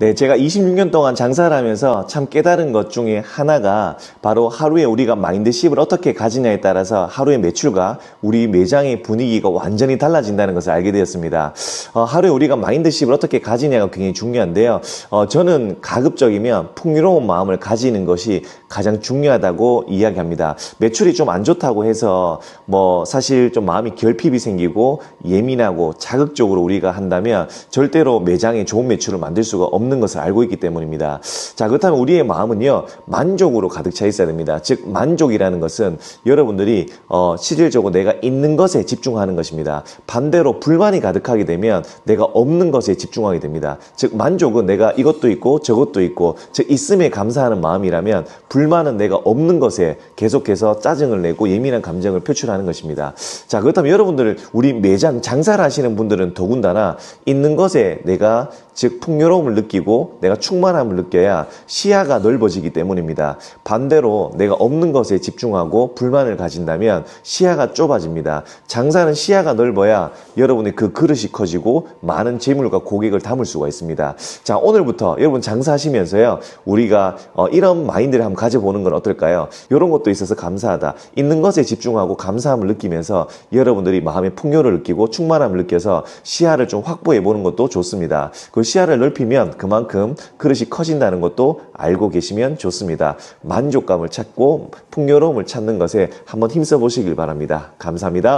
네, 제가 26년 동안 장사를 하면서 참 깨달은 것 중에 하나가 바로 하루에 우리가 마인드십을 어떻게 가지냐에 따라서 하루의 매출과 우리 매장의 분위기가 완전히 달라진다는 것을 알게 되었습니다. 어, 하루에 우리가 마인드십을 어떻게 가지냐가 굉장히 중요한데요. 어, 저는 가급적이면 풍요로운 마음을 가지는 것이 가장 중요하다고 이야기합니다. 매출이 좀 안 좋다고 해서 뭐 사실 좀 마음이 결핍이 생기고 예민하고 자극적으로 우리가 한다면 절대로 매장에 좋은 매출을 만들 수가 없는 것을 알고 있기 때문입니다. 자, 그렇다면 우리의 마음은요, 만족으로 가득 차 있어야 됩니다. 즉, 만족이라는 것은 여러분들이 어, 실질적으로 내가 있는 것에 집중하는 것입니다. 반대로 불만이 가득하게 되면 내가 없는 것에 집중하게 됩니다. 즉, 만족은 내가 이것도 있고 저것도 있고, 즉, 있음에 감사하는 마음이라면 불만은 내가 없는 것에 계속해서 짜증을 내고 예민한 감정을 표출하는 것입니다. 자, 그렇다면 여러분들, 우리 매장 장사를 하시는 분들은 더군다나 있는 것에 내가 즉 풍요로움을 느끼고 내가 충만함을 느껴야 시야가 넓어지기 때문입니다. 반대로 내가 없는 것에 집중하고 불만을 가진다면 시야가 좁아집니다. 장사는 시야가 넓어야 여러분의 그 그릇이 커지고 많은 재물과 고객을 담을 수가 있습니다. 자, 오늘부터 여러분 장사하시면서요. 우리가 어, 이런 마인드를 한번 가져보는 건 어떨까요? 이런 것도 있어서 감사하다. 있는 것에 집중하고 감사함을 느끼면서 여러분들이 마음의 풍요를 느끼고 충만함을 느껴서 시야를 좀 확보해 보는 것도 좋습니다. 그 시야를 넓히면 그만큼 그릇이 커진다는 것도 알고 계시면 좋습니다. 만족감을 찾고 풍요로움을 찾는 것에 한번 힘써 보시길 바랍니다. 감사합니다.